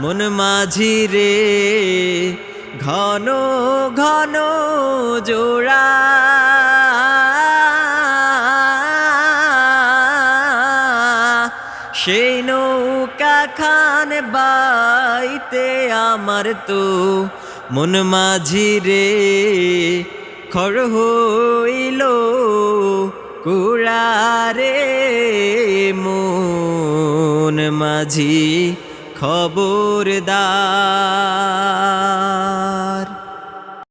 মন মাঝি রে, ঘন ঘন জোড়া। সেই নৌকা খান বাইতে আমার তো মন মাঝি রে খড় হইল কুড়ারে। মন মাঝি খবরদার।